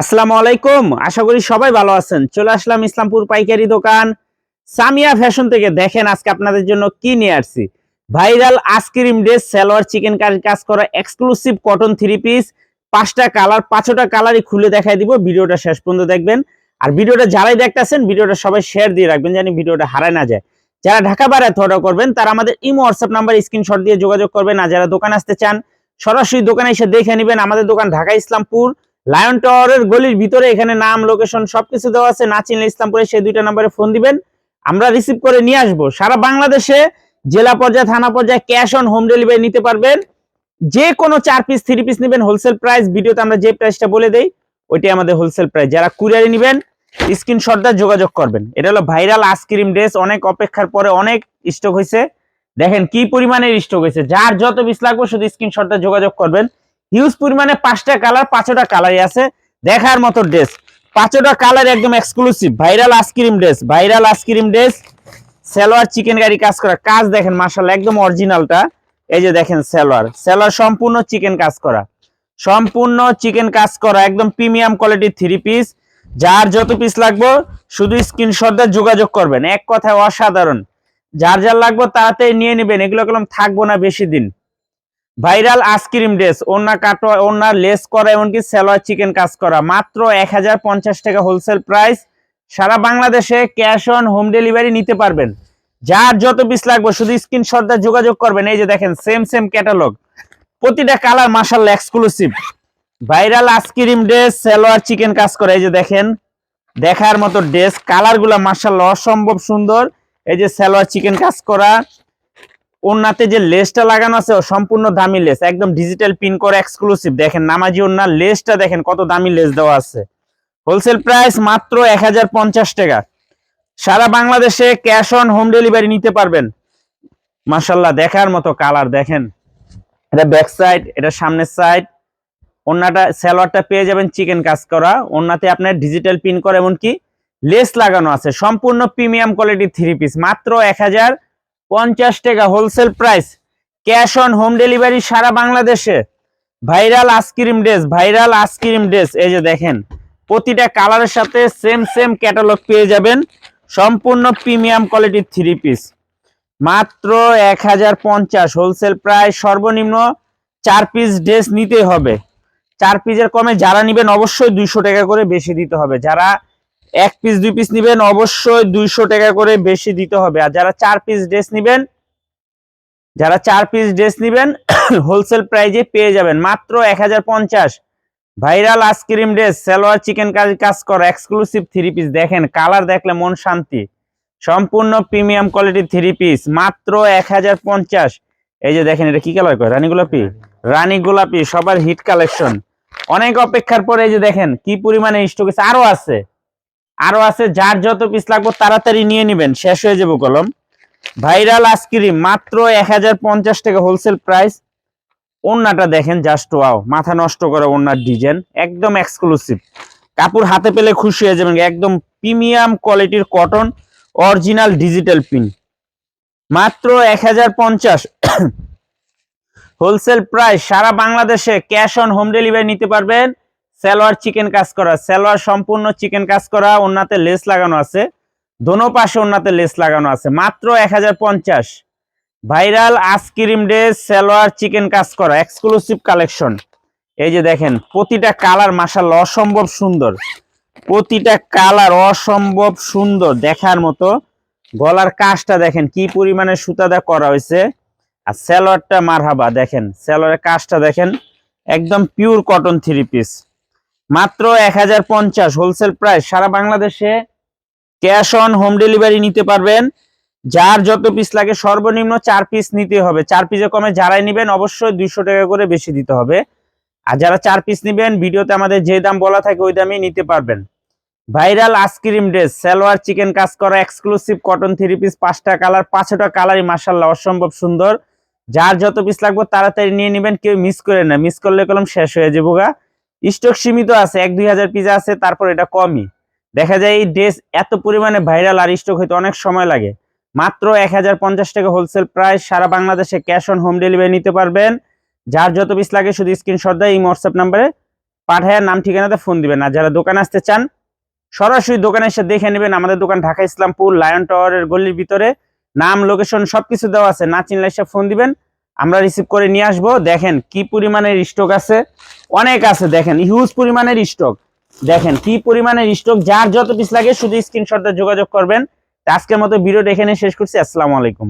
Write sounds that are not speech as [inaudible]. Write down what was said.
আসসালামু আলাইকুম। আশা করি সবাই ভালো আছেন। চলে আসলাম ইসলামপুর পাইকারি দোকান। সামিয়া ফ্যাশন থেকে দেখেন আজকে আপনাদের জন্য কি নিয়ে আসছি। Viral ice cream dress, salwar, chikan কাজ করা এক্সক্লুসিভ কটন থ্রি পিস পাঁচটা কালার, পাঁচটা কালারই খুলে দেখাই দিব। ভিডিওটা শেষ পর্যন্ত দেখবেন। আর ভিডিওটা যারাই দেখতেছেন, ভিডিওটা সবাই শেয়ার দিয়ে রাখবেন জানি ভিডিওটা হারায় না যায়। যারা ঢাকা বাইরে অর্ডার করবেন, তারা আমাদের ইমো হোয়াটসঅ্যাপ নাম্বার স্ক্রিনশট দিয়ে যোগাযোগ করবেন। আর যারা দোকান আসতে চান, সরাসরি দোকানে এসে দেখে নেবেন। আমাদের দোকান ঢাকা ইসলামপুর। লায়ন টাওয়ারের গলির ভিতরে এখানে নাম লোকেশন সবকিছু দেওয়া আছে। না চিনলে ইসলামপুরে সেই দুইটা নম্বরে ফোন দিবেন। আমরা রিসিভ করে নিয়ে আসব। সারা বাংলাদেশে জেলা পর্যায়ে, থানা পর্যায়ে ক্যাশ অন হোম ডেলিভারি নিতে পারবেন। যে কোনো চার পিস থ্রি পিস নেবেন। হোলসেল প্রাইস ভিডিওতে আমরা যে প্রাইসটা বলে দেই, ওইটাই আমাদের হোলসেল প্রাইস যারা কুরিয়ারে নেবেন স্ক্রিনশটটা যোগাযোগ করবেন। এটা হলো ভাইরাল আইসক্রিম ড্রেস অনেক অপেক্ষার পরে অনেক স্টক হয়েছে দেখেন কি পরিমাণের স্টক হয়েছে যার যত পিস লাগবে, শুধু স্ক্রিনশটটা যোগাযোগ করবেন। হিউজ পরিমাণে পাঁচটা কালার পাঁচটা কালারই আছে। দেখার মতো ড্রেস পাঁচটা কালার একদম exclusive viral ice cream dress viral ice cream dress salwar chikan গাড়ি কাজ করা। কাজ দেখেন মার্শাল একদম অরিজিনালটা এই যে দেখেন সালোয়ার সালোয়ার সম্পূর্ণ চিকেন কাজ করা। সম্পূর্ণ চিকেন কাজ করা, একদম প্রিমিয়াম কোয়ালিটির থ্রি পিস যার যত পিস লাগবে, শুধু স্ক্রিনশট দিয়ে যোগাযোগ করবেন। এক কথায় অসাধারণ। যার যার লাগবে, তাড়াতাড়ি নিয়ে নেবেন। এগুলো কলম থাকব না বেশি দিন। ভাইরাল আইসক্রিম ড্রেস ওনা কাটো ওনার লেস করা, এমনকি সালোয়ার চিকেন কাজ করা। মাত্র এক হাজার পঞ্চাশ টাকা হোলসেল প্রাইস সারা বাংলাদেশে ক্যাশ অন হোম ডেলিভারি নিতে পারবেন। যার যত পিস লাগবে, শুধু স্ক্রিনশট দিয়ে যোগাযোগ করবেন। এই যে দেখেন সেম সেম ক্যাটালগ প্রতিটা কালার মাসাল exclusive viral ice cream dress, salwar chikan কাজ করা। এই যে দেখেন, দেখার মতো ড্রেস কালারগুলা মাসাল অসম্ভব সুন্দর। এই যে সালোয়ার চিকেন কাজ করা। ওনাতে যে লেসটা লাগানো আছে সম্পূর্ণ দামি লেস, একদম ডিজিটাল পিন করে এক্সক্লুসিভ দেখেন, নামাজি ওনার লেসটা দেখেন, কত দামি লেস দেওয়া আছে। হোলসেল প্রাইস মাত্র এক হাজার পঞ্চাশ টাকা। সারা বাংলাদেশে ক্যাশ অন হোম ডেলিভারি নিতে পারবেন। মাসাল্লাহ দেখার মতো কালার দেখেন। এটা ব্যাক সাইড এটা সামনের সাইড ওনাটা সালোয়ারটা পেয়ে যাবেন চিকেন কাজ করা। ওনাতে আপনার ডিজিটাল পিন করা এমনকি লেস লাগানো আছে। সম্পূর্ণ প্রিমিয়াম কোয়ালিটির থ্রি পিস মাত্র এক হাজার পঞ্চাশ টাকা wholesale price cash on home delivery সারা বাংলাদেশে। Viral ice cream dress viral ice cream dress এই যে দেখেন, প্রতিটা কালারের সাথে সেম সেম ক্যাটালগ পেয়ে যাবেন। সম্পূর্ণ প্রিমিয়াম কোয়ালিটির থ্রি পিস মাত্র এক হাজার পঞ্চাশ হোলসেল প্রাইস সর্বনিম্ন চার পিস ড্রেস নিতে হবে। চার পিসের কমে যারা নিবেন অবশ্যই দুইশো টাকা করে বেশি দিতে হবে। যারা এক পিস দুই পিস নিবেন, অবশ্যই দুইশো টাকা করে বেশি দিতে হবে। আর যারা চার পিস ড্রেস নিবেন, যারা চার পিস ড্রেস নিবেন [coughs] হোলসেল প্রাইজে পেয়ে যাবেন। মাত্র এক হাজার পঞ্চাশ। Viral ice cream dress salwar chikan কাজ কাজ করা এক্সক্লুসিভ থ্রি পিস দেখেন কালার দেখলে মন শান্তি। সম্পূর্ণ প্রিমিয়াম কোয়ালিটির থ্রি পিস মাত্র এক হাজার পঞ্চাশ। এই যে দেখেন, এটা কি কালার করে রানী গোলাপি? রানী গোলাপি, সবার হিট কালেকশন অনেক অপেক্ষার পরে এই যে দেখেন, কি পরিমাণে স্টক আরও আছে। আরও আছে, যার যত পিস লাগবে তাড়াতাড়ি নিয়ে নেবেন। শেষ হয়ে যাব কলম। ভাইরাল আইসক্রিম মাত্র এক হাজার পঞ্চাশ টাকা হোলসেল প্রাইস ওন্নাটা দেখেন জাস্ট ওয়াও মাথা নষ্ট করে ওন্নার ডিজাইন একদম এক্সক্লুসিভ কাপড় হাতে পেলে খুশি হয়ে যাবেন, একদম প্রিমিয়াম কোয়ালিটির কটন অরিজিনাল ডিজিটাল পিন মাত্র এক হাজার পঞ্চাশ। [coughs] হোলসেল প্রাইস সারা বাংলাদেশে ক্যাশ অন হোম ডেলিভারি নিতে পারবেন। সালোয়ার চিকেন কাজ করা, সালোয়ার সম্পূর্ণ চিকেন কাজ করা ওনাতে লেস লাগানো আছে, দোনো পাশে ওনাতে লেস লাগানো আছে, মাত্র এক হাজার পঞ্চাশ। Viral ice cream dress salwar chikan কাজ করা এক্সক্লুসিভ কালেকশন এই যে দেখেন, প্রতিটা কালার মাসাল অসম্ভব সুন্দর। প্রতিটা কালার অসম্ভব সুন্দর দেখার মতো। গলার কাজটা দেখেন, কি পরিমাণে সুতাদা করা হয়েছে। আর সালোয়ারটা মারহাবা, দেখেন, সালোয়ারের কাজটা দেখেন, একদম পিওর কটন থ্রি পিস মাত্র এক হাজার পঞ্চাশ হোলসেল প্রাইস সারা বাংলাদেশে ক্যাশ অন হোম ডেলিভারি নিতে পারবেন। যার যত পিস লাগে সর্বনিম্ন চার পিস নিতে হবে। চার পিসে কমে যারাই নেবেন অবশ্যই দুইশো টাকা করে বেশি দিতে হবে। আর যারা চার পিস নেবেন, ভিডিওতে আমাদের যে দাম বলা থাকে ওই দামই নিতে পারবেন। Viral ice cream dress salwar, chikan কাজ করা এক্সক্লুসিভ কটন থ্রি পিস পাঁচটা কালার পাঁচটা কালারই মাসাল্লাহ অসম্ভব সুন্দর। যার যত পিস লাগবে তাড়াতাড়ি নিয়ে নেবেন, কেউ মিস করে না। মিস করলে কলম শেষ হয়ে যাব গা। স্টক সীমিত আছে, এক দুই হাজার পিস আছে, তারপর এটা কমই। দেখা যায় এই ড্রেস এত পরিমাণে ভাইরাল আর স্টক হইতে অনেক সময় লাগে। মাত্র এক হাজার পঞ্চাশ টাকা হোলসেল প্রাইস সারা বাংলাদেশে ক্যাশ অন হোম ডেলিভারি নিতে পারবেন। যার যত পিস লাগে শুধু স্ক্রিনশট দেয়, এই হোয়াটসঅ্যাপ নাম্বারে পাঠায়, নাম, ঠিকানাতে ফোন দিবেন। আর যারা দোকানে আসতে চান, সরাসরি দোকানে এসে দেখে নেবেন আমাদের দোকান ঢাকা ইসলামপুর লায়ন টাওয়ারের গলির ভিতরে। নাম লোকেশন সবকিছু দেওয়া আছে, না চিনলে এসে ফোন দিবেন। আমরা রিসিভ করে নিয়ে আসব। দেখেন কি পরিমাণের স্টক আছে। অনেক আছে, দেখেন। হিউজ পরিমাণের স্টক দেখেন কি পরিমাণের স্টক যার যত পিস লাগে শুধু স্ক্রিনশটে যোগাযোগ করবেন। আজকের মতো ভিডিওটা এখানে শেষ করছি। আসসালামু আলাইকুম।